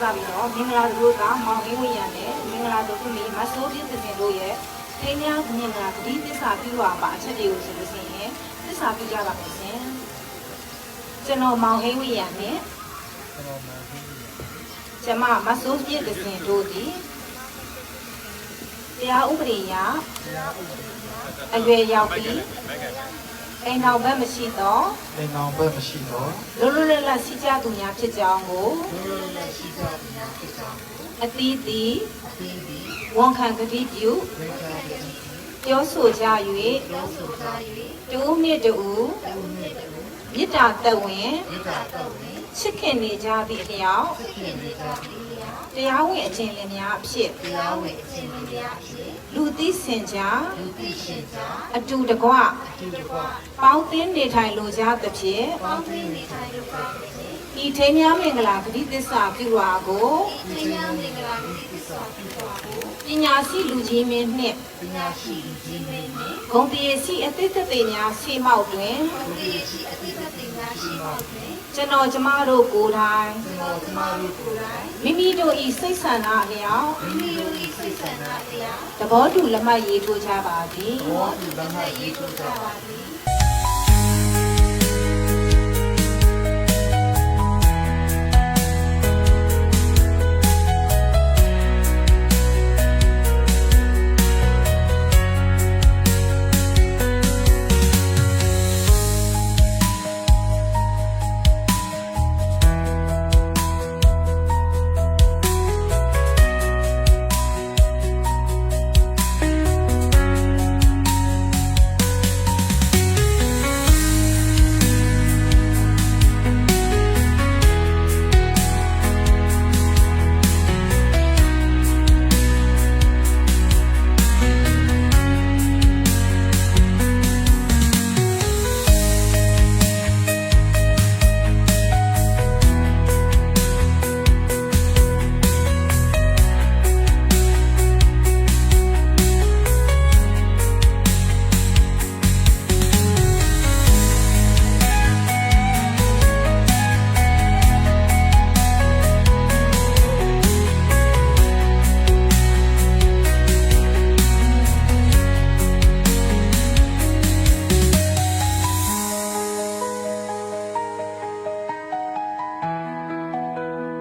စပြီးတော့မင်္ဂလာတို့ကမောင်ဟင်းဝိရံနဲ့မင်္ဂလာတို့ခမီမဆိုးပြင်းစင်တို့ရဲ့ထိန်းများမင်္ဂလာဂတိသစ္စာပြုပါပါအချက်တွေကိုဆိုလို့ရှိရင်သစ္စာပြုကြပါမယ်ရှင်ကျွန်တော်မောင်ဟင်းဝိရံနဲ့ကျမမဆိုးပြင်းစင်တို့သည်တရားဥပဒေအရအရွယ်ရောက်ပြီး အိမ်တော်ဘက်မရှိတော့အိမ်အောင်ဘက်မရှိတော့လွတ်လွတ်လပ်လပ်ရှိကြသူများဖြစ်ကြောင်းကိုအသီးသီးဝန်ခံကတိပြုပြောဆိုကြ၍တူနှင့်တူမေတ္တာသက်ဝင် ချစ်ခင်နေကြသည့်အလျောက်တရားဝင်အခြင်းလင်များအဖြစ်လူသိစင်ကြအတူတကွပေါင်းသင်းနေထိုင်လိုကြသဖြင့်ဤထိမ်းများမင်္ဂလာဂတိသစ္စာပြု ပါကိုပညာရှိလူကြီးမင်းနှင့်ဂုံတရေရှိအသစ်သက်သေများရှိမောက်တွင်ကျွန်တော်ကျမတို့ကိုယ်တိုင်မိမိတို့ဤစိတ်ဆန္ဒအလျောက်သဘောတူလက်မှတ်ရေးထိုးကြပါသည်ဘောဒီလမ်းမရေးထိုးကြပါသည်